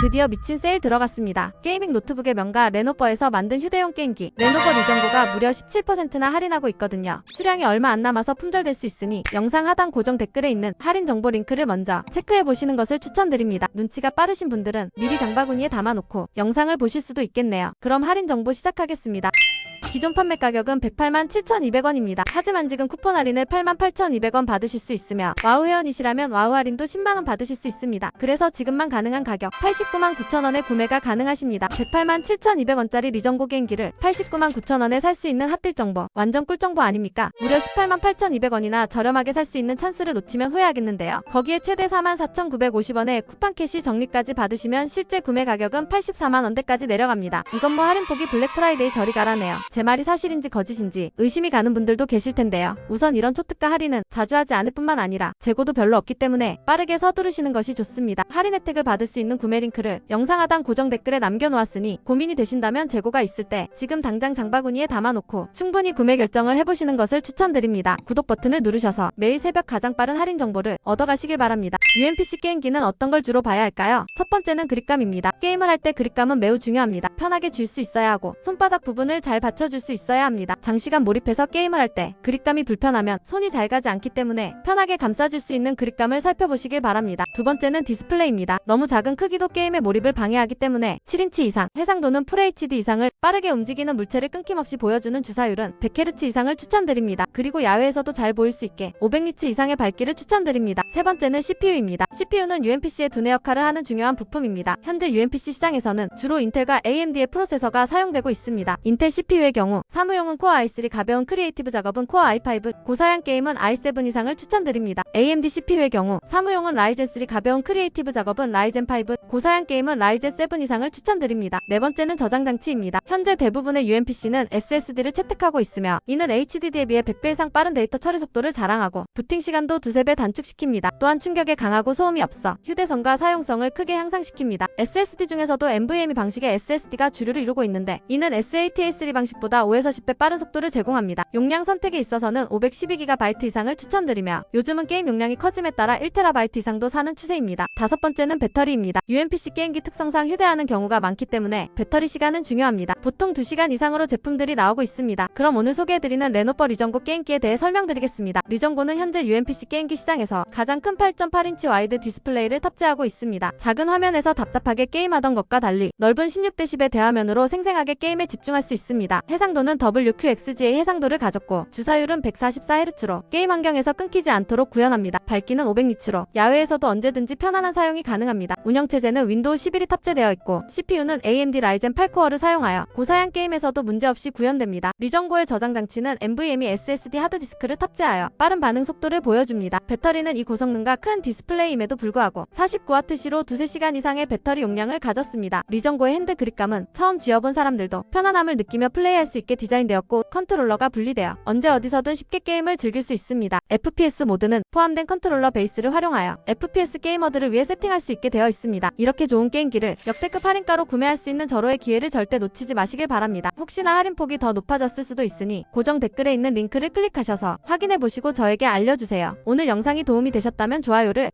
드디어 미친 세일 들어갔습니다. 게이밍 노트북의 명가 레노버에서 만든 휴대용 게임기 레노버 리전고가 무려 17%나 할인하고 있거든요. 수량이 얼마 안 남아서 품절될 수 있으니 영상 하단 고정 댓글에 있는 할인 정보 링크를 먼저 체크해 보시는 것을 추천드립니다. 눈치가 빠르신 분들은 미리 장바구니에 담아놓고 영상을 보실 수도 있겠네요. 그럼 할인 정보 시작하겠습니다. 기존 판매 가격은 108만 7,200원입니다. 하지만 지금 쿠폰 할인을 8만 8,200원 받으실 수 있으며 와우 회원이시라면 와우 할인도 10만원 받으실 수 있습니다. 그래서 지금만 가능한 가격 89만 9천원에 구매가 가능하십니다. 108만 7,200원짜리 리전고 게임기를 89만 9천원에 살 수 있는 핫딜 정보 완전 꿀 정보 아닙니까? 무려 18만 8,200원이나 저렴하게 살 수 있는 찬스를 놓치면 후회하겠는데요. 거기에 최대 4만 4,950원에 쿠팡 캐시 적립까지 받으시면 실제 구매 가격은 84만 원대까지 내려갑니다. 이건 뭐 할인폭이 블랙 프라이데이 저리 가라네요. 제 말이 사실인지 거짓인지 의심이 가는 분들도 계실 텐데요. 우선 이런 초특가 할인은 자주 하지 않을 뿐만 아니라 재고도 별로 없기 때문에 빠르게 서두르시는 것이 좋습니다. 할인 혜택을 받을 수 있는 구매 링크를 영상 하단 고정 댓글에 남겨놓았으니 고민이 되신다면 재고가 있을 때 지금 당장 장바구니에 담아놓고 충분히 구매 결정을 해보시는 것을 추천드립니다. 구독 버튼을 누르셔서 매일 새벽 가장 빠른 할인 정보를 얻어가시길 바랍니다. UMPC 게임기는 어떤 걸 주로 봐야 할까요? 첫 번째는 그립감입니다. 게임을 할 때 그립감은 매우 중요합니다. 편하게 쥘 수 있어야 하고 손바닥 부분을 잘 받쳐줄 수 있어야 합니다. 장시간 몰입해서 게임을 할 때 그립감이 불편하면 손이 잘 가지 않기 때문에 편하게 감싸줄 수 있는 그립감을 살펴보시길 바랍니다. 두 번째는 디스플레이입니다. 너무 작은 크기도 게임의 몰입을 방해하기 때문에 7인치 이상, 해상도는 FHD 이상을 빠르게 움직이는 물체를 끊김없이 보여주는 주사율은 100Hz 이상을 추천드립니다. 그리고 야외에서도 잘 보일 수 있게 500니츠 이상의 밝기를 추천드립니다. 세 번째는 CPU 입니다. CPU는 UMPC의 두뇌 역할을 하는 중요한 부품입니다. 현재 UMPC 시장에서는 주로 인텔과 AMD의 프로세서가 사용되고 있습니다. 인텔 CPU의 경우 사무용은 코어 i3 가벼운 크리에이티브 작업은 코어 i5, 고사양 게임은 i7 이상을 추천드립니다. AMD CPU의 경우 사무용은 라이젠 3 가벼운 크리에이티브 작업은 라이젠 5, 고사양 게임은 라이젠 7 이상을 추천드립니다. 네 번째는 저장 장치입니다. 현재 대부분의 UMPC는 SSD를 채택하고 있으며 이는 HDD에 비해 100배 이상 빠른 데이터 처리 속도를 자랑하고 부팅 시간도 두세 배 단축시킵니다. 또한 충격에 강 하고 소음이 없어 휴대성과 사용성을 크게 향상시킵니다. SSD 중에서도 NVMe 방식의 SSD가 주류를 이루고 있는데 이는 SATA3 방식보다 5에서 10배 빠른 속도를 제공합니다. 용량 선택에 있어서는 512GB 이상을 추천드리며 요즘은 게임 용량이 커짐에 따라 1TB 이상도 사는 추세입니다. 다섯 번째는 배터리입니다. UMPC 게임기 특성상 휴대하는 경우가 많기 때문에 배터리 시간은 중요합니다. 보통 2시간 이상으로 제품들이 나오고 있습니다. 그럼 오늘 소개해드리는 레노버 리전고 게임기에 대해 설명드리겠습니다. 리전고는 현재 UMPC 게임기 시장에서 가장 큰 8.8인치 와이드 디스플레이를 탑재하고 있습니다. 작은 화면에서 답답하게 게임하던 것과 달리 넓은 16대10의 대화면으로 생생하게 게임에 집중할 수 있습니다. 해상도는 WQXGA 해상도를 가졌고 주사율은 144Hz로 게임 환경에서 끊기지 않도록 구현합니다. 밝기는 500니츠로 야외에서도 언제든지 편안한 사용이 가능합니다. 운영체제는 윈도우 11이 탑재되어 있고 CPU는 AMD 라이젠 8코어를 사용하여 고사양 게임에서도 문제없이 구현됩니다. 리전고의 저장 장치는 NVMe SSD 하드디스크를 탑재하여 빠른 반응 속도를 보여줍니다. 배터리는 이 고성능과 큰 디스플레이 임에도 불구하고 49W시로 두세 시간 이상의 배터리 용량을 가졌습니다. 리전고의 핸드 그립감은 처음 쥐어본 사람들도 편안함을 느끼며 플레이할 수 있게 디자인되었고 컨트롤러가 분리되어 언제 어디서든 쉽게 게임을 즐길 수 있습니다. FPS 모드는 포함된 컨트롤러 베이스를 활용하여 FPS 게이머들을 위해 세팅할 수 있게 되어 있습니다. 이렇게 좋은 게임기를 역대급 할인가로 구매할 수 있는 절호의 기회를 절대 놓치지 마시길 바랍니다. 혹시나 할인폭이 더 높아졌을 수도 있으니 고정 댓글에 있는 링크를 클릭하셔서 확인해 보시고 저에게 알려주세요. 오늘 영상이 도움이 되셨다면 좋아요를